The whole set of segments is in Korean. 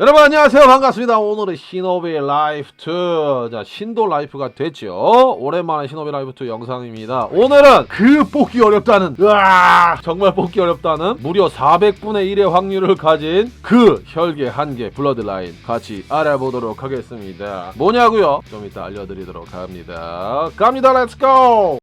여러분 안녕하세요. 반갑습니다. 오늘은 신호비 라이프 2 자, 신도 라이프가 됐죠. 오랜만에 신호비 라이프 2 영상입니다. 오늘은 그 뽑기 어렵다는 으아 정말 뽑기 어렵다는 무려 400분의 1의 확률을 가진 그 혈계 한계 블러드라인 같이 알아보도록 하겠습니다. 뭐냐고요? 좀 이따 알려드리도록 합니다. 갑니다. 렛츠고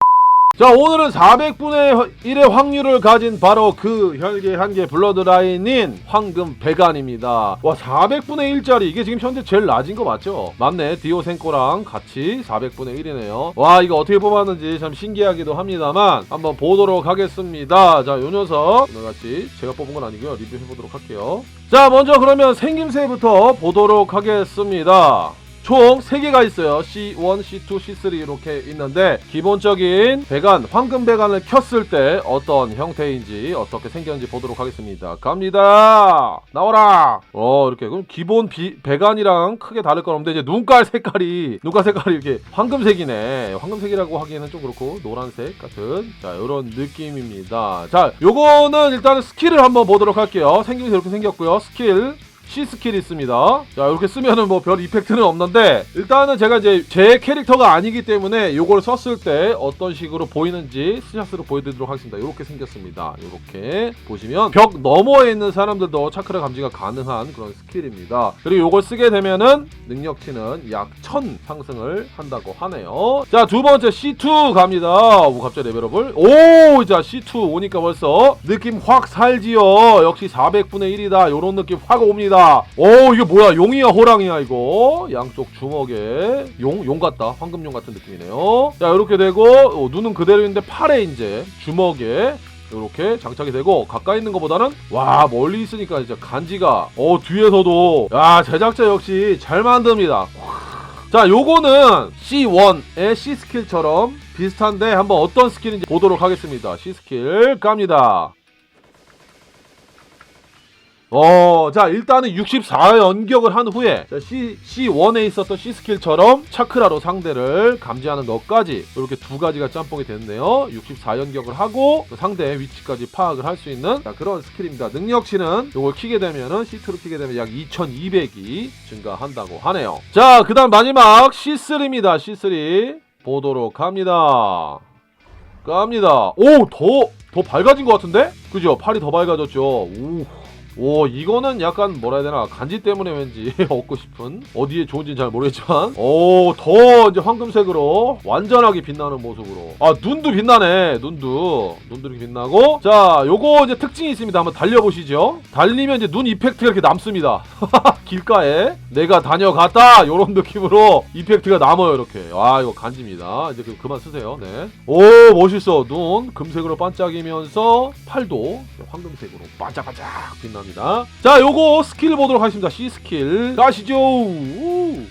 자 오늘은 400분의 1의 확률을 가진 바로 그 혈계 한계 블러드라인인 황금 배간입니다. 와 400분의 1짜리. 이게 지금 현재 제일 낮은 거 맞죠? 맞네. 디오생코랑 같이 400분의 1이네요. 와 이거 어떻게 뽑았는지 참 신기하기도 합니다만 한번 보도록 하겠습니다. 자요 녀석. 오늘같이 제가 뽑은 건 아니고요. 리뷰해보도록 할게요. 자 먼저 그러면 생김새부터 보도록 하겠습니다 총 3개가 있어요. C1, C2, C3 이렇게 있는데 기본적인 배관, 황금 배관을 켰을 때 어떤 형태인지 어떻게 생겼는지 보도록 하겠습니다. 갑니다. 나와라. 어 이렇게 그럼 기본 비, 배관이랑 크게 다를 건 없는데 이제 눈깔 색깔이 눈깔 색깔이 이렇게 황금색이네. 황금색이라고 하기에는 좀 그렇고 노란색 같은 자 이런 느낌입니다. 자 요거는 일단 스킬을 한번 보도록 할게요. 생김새 이렇게 생겼고요. 스킬 C 스킬이 있습니다. 자, 이렇게 쓰면은 뭐 별 이펙트는 없는데 일단은 제가 이제 제 캐릭터가 아니기 때문에 요걸 썼을 때 어떤 식으로 보이는지 스샷으로 보여드리도록 하겠습니다. 이렇게 생겼습니다. 이렇게 보시면 벽 너머에 있는 사람들도 차크라 감지가 가능한 그런 스킬입니다. 그리고 요걸 쓰게 되면은 능력치는 약 1000 상승을 한다고 하네요. 자, 두 번째 C2 갑니다. 오, 갑자기 레벨업을. 오, 자, C2 오니까 벌써 느낌 확 살지요. 역시 400분의 1이다. 요런 느낌 확 옵니다. 오, 이게 뭐야? 용이야, 호랑이야, 이거? 양쪽 주먹에 용, 용 같다. 황금용 같은 느낌이네요. 자, 이렇게 되고, 어, 눈은 그대로인데 팔에 이제 주먹에 이렇게 장착이 되고 가까이 있는 것보다는 와 멀리 있으니까 진짜 간지가 어 뒤에서도 야 제작자 역시 잘 만듭니다 자 요거는 C1의 C 스킬처럼 비슷한데 한번 어떤 스킬인지 보도록 하겠습니다 C 스킬 갑니다 어, 자, 일단은 64연격을 한 후에, 자, C, C1에 있었던 C 스킬처럼 차크라로 상대를 감지하는 것까지, 이렇게 두 가지가 짬뽕이 됐네요. 64연격을 하고, 그 상대의 위치까지 파악을 할 수 있는, 자, 그런 스킬입니다. 능력치는, 요걸 키게 되면은, C2로 키게 되면 약 2200이 증가한다고 하네요. 자, 그 다음 마지막 C3입니다. C3. 보도록 합니다. 갑니다. 오, 더, 더 밝아진 것 같은데? 그죠? 팔이 더 밝아졌죠? 오. 오 이거는 약간 뭐라 해야 되나? 간지 때문에 왠지 얻고 싶은? 어디에 좋은지는 잘 모르겠지만. 오 더 이제 황금색으로 완전하게 빛나는 모습으로. 아 눈도 빛나네 눈도. 눈도 이렇게 빛나고. 자 요거 이제 특징이 있습니다. 한번 달려보시죠. 달리면 이제 눈 이펙트가 이렇게 남습니다 길가에 내가 다녀갔다 요런 느낌으로 이펙트가 남아요 이렇게 아 이거 간지입니다 이제 그, 그만 쓰세요 네오 멋있어 눈 금색으로 반짝이면서 팔도 황금색으로 반짝반짝 빛나는 합니다. 자, 요거 스킬 보도록 하겠습니다. C 스킬 가시죠. 우.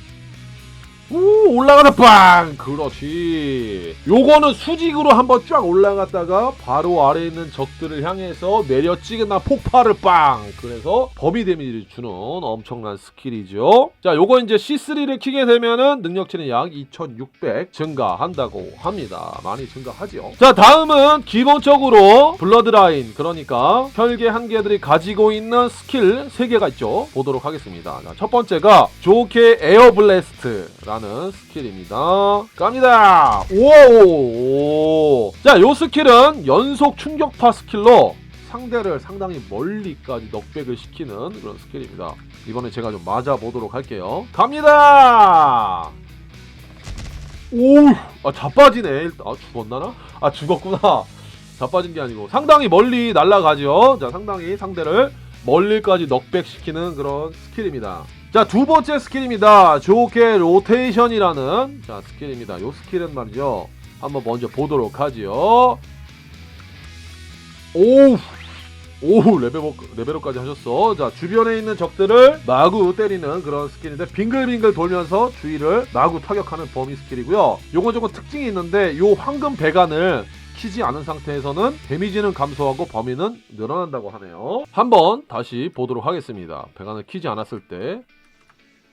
우 올라가다 빵! 그렇지. 요거는 수직으로 한번 쫙 올라갔다가 바로 아래에 있는 적들을 향해서 내려 찍은나 폭발을 빵! 그래서 범위 데미지를 주는 엄청난 스킬이죠. 자 요거 이제 C3를 키게 되면은 능력치는 약 2600 증가한다고 합니다. 많이 증가하죠. 자 다음은 기본적으로 블러드라인. 그러니까 혈계 한계들이 가지고 있는 스킬 3개가 있죠. 보도록 하겠습니다. 자, 첫 번째가 조케 에어블래스트 라는 스킬입니다. 갑니다. 오. 자, 요 스킬은 연속 충격파 스킬로 상대를 상당히 멀리까지 넉백을 시키는 그런 스킬입니다. 이번에 제가 좀 맞아 보도록 할게요. 갑니다. 오, 아 자빠지네. 아 죽었나나? 아 죽었구나. 자빠진 게 아니고 상당히 멀리 날아가죠. 자, 상당히 상대를 멀리까지 넉백 시키는 그런 스킬입니다. 자, 두 번째 스킬입니다. 조개 로테이션이라는 자, 스킬입니다. 요 스킬은 말이죠. 한번 먼저 보도록 하지요. 오우. 오우 레벨업, 레벨업까지 하셨어. 자, 주변에 있는 적들을 마구 때리는 그런 스킬인데 빙글빙글 돌면서 주위를 마구 타격하는 범위 스킬이고요. 요건 조금 특징이 있는데 요 황금 배관을 키지 않은 상태에서는 데미지는 감소하고 범위는 늘어난다고 하네요. 한번 다시 보도록 하겠습니다. 배관을 키지 않았을 때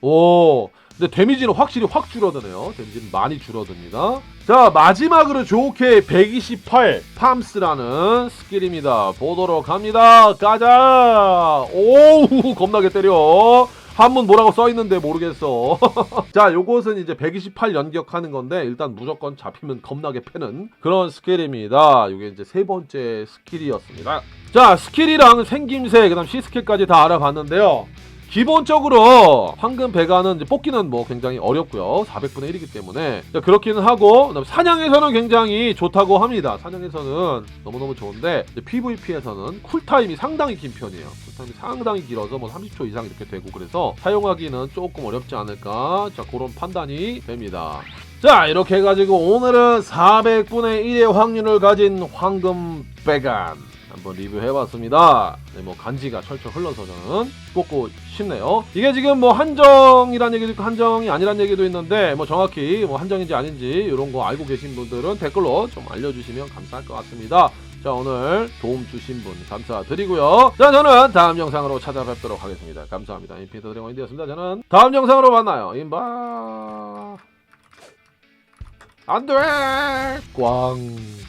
오, 근데 데미지는 확실히 확 줄어드네요. 데미지는 많이 줄어듭니다. 자, 마지막으로 좋게 128 팜스라는 스킬입니다. 보도록 합니다. 가자! 오우, 겁나게 때려. 한문 뭐라고 써 있는데 모르겠어. 자, 요것은 이제 128 연격하는 건데 일단 무조건 잡히면 겁나게 패는 그런 스킬입니다. 이게 이제 세 번째 스킬이었습니다. 자, 스킬이랑 생김새, 그 다음 C 스킬까지 다 알아봤는데요. 기본적으로 황금 배가는 뽑기는 뭐 굉장히 어렵고요. 400분의 1이기 때문에 자, 그렇기는 하고 사냥에서는 굉장히 좋다고 합니다. 사냥에서는 너무너무 좋은데 PVP에서는 쿨타임이 상당히 긴 편이에요. 쿨타임이 상당히 길어서 뭐 30초 이상 이렇게 되고 그래서 사용하기는 조금 어렵지 않을까 자 그런 판단이 됩니다. 자 이렇게 해가지고 오늘은 400분의 1의 확률을 가진 황금 배간 한번 리뷰해봤습니다. 네, 뭐 간지가 철철 흘러서 저는 뽑고 싶네요. 이게 지금 뭐 한정이란 얘기도 있고 한정이 아니란 얘기도 있는데 뭐 정확히 뭐 한정인지 아닌지 이런 거 알고 계신 분들은 댓글로 좀 알려주시면 감사할 것 같습니다. 자 오늘 도움 주신 분 감사드리고요. 자 저는 다음 영상으로 찾아뵙도록 하겠습니다. 감사합니다. 인피니터 드래곤 인디였습니다. 저는 다음 영상으로 만나요. 임바 안돼 꽝.